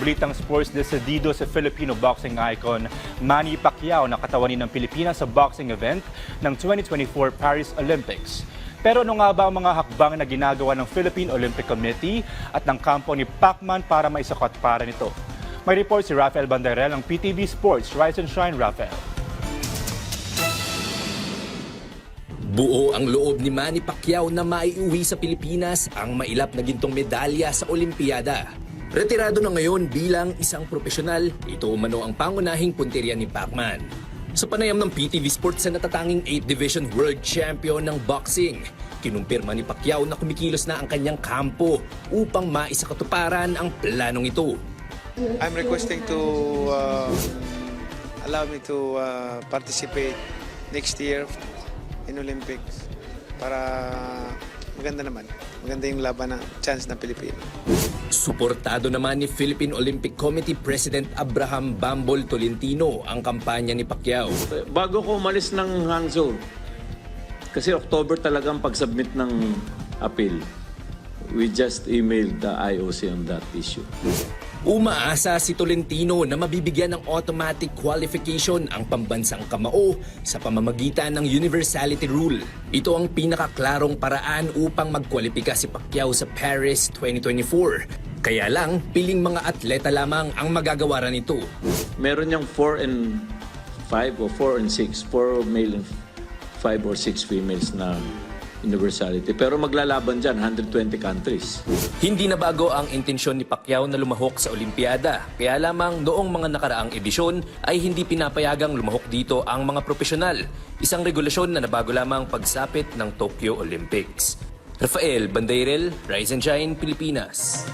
balitang sports desidido sa Filipino boxing icon Manny Pacquiao na katawanin ng Pilipinas sa boxing event ng 2024 Paris Olympics. Pero ano nga ba ang mga hakbang na ginagawa ng Philippine Olympic Committee at ng kampo ni Pacman para maisakot para nito? May report si Rafael Banderel ng PTV Sports. Rise and shine, Rafael. Buo ang loob ni Manny Pacquiao na maiuwi sa Pilipinas ang mailap na gintong medalya sa Olimpiada. Retirado na ngayon bilang isang profesional, ito umano ang pangunahing punteriya ni Pacman. Sa panayam ng PTV Sports sa natatanging 8th Division World Champion ng boxing, kinumpirma ni Pacquiao na kumikilos na ang kanyang kampo upang maisakatuparan ang planong ito. I'm requesting to uh, allow me to uh, participate next year in Olympics para maganda naman. Maganda yung laban ng chance ng Pilipino. Suportado naman ni Philippine Olympic Committee President Abraham Bambol Tolentino ang kampanya ni Pacquiao. Bago ko umalis ng Hangzhou, kasi October talagang pag-submit ng appeal, we just emailed the IOC on that issue. Umaasa si Tolentino na mabibigyan ng automatic qualification ang pambansang kamao sa pamamagitan ng universality rule. Ito ang pinakaklarong paraan upang magkwalipika si Pacquiao sa Paris 2024. Kaya lang, piling mga atleta lamang ang magagawa nito. Meron niyang 4 and 5 o 4 and 6, 4 male and 5 or 6 females na universality. Pero maglalaban dyan, 120 countries. Hindi na bago ang intensyon ni Pacquiao na lumahok sa Olimpiada. Kaya lamang noong mga nakaraang edisyon ay hindi pinapayagang lumahok dito ang mga profesional. Isang regulasyon na nabago lamang pagsapit ng Tokyo Olympics. Rafael Bandairel, Rise and Shine, Pilipinas.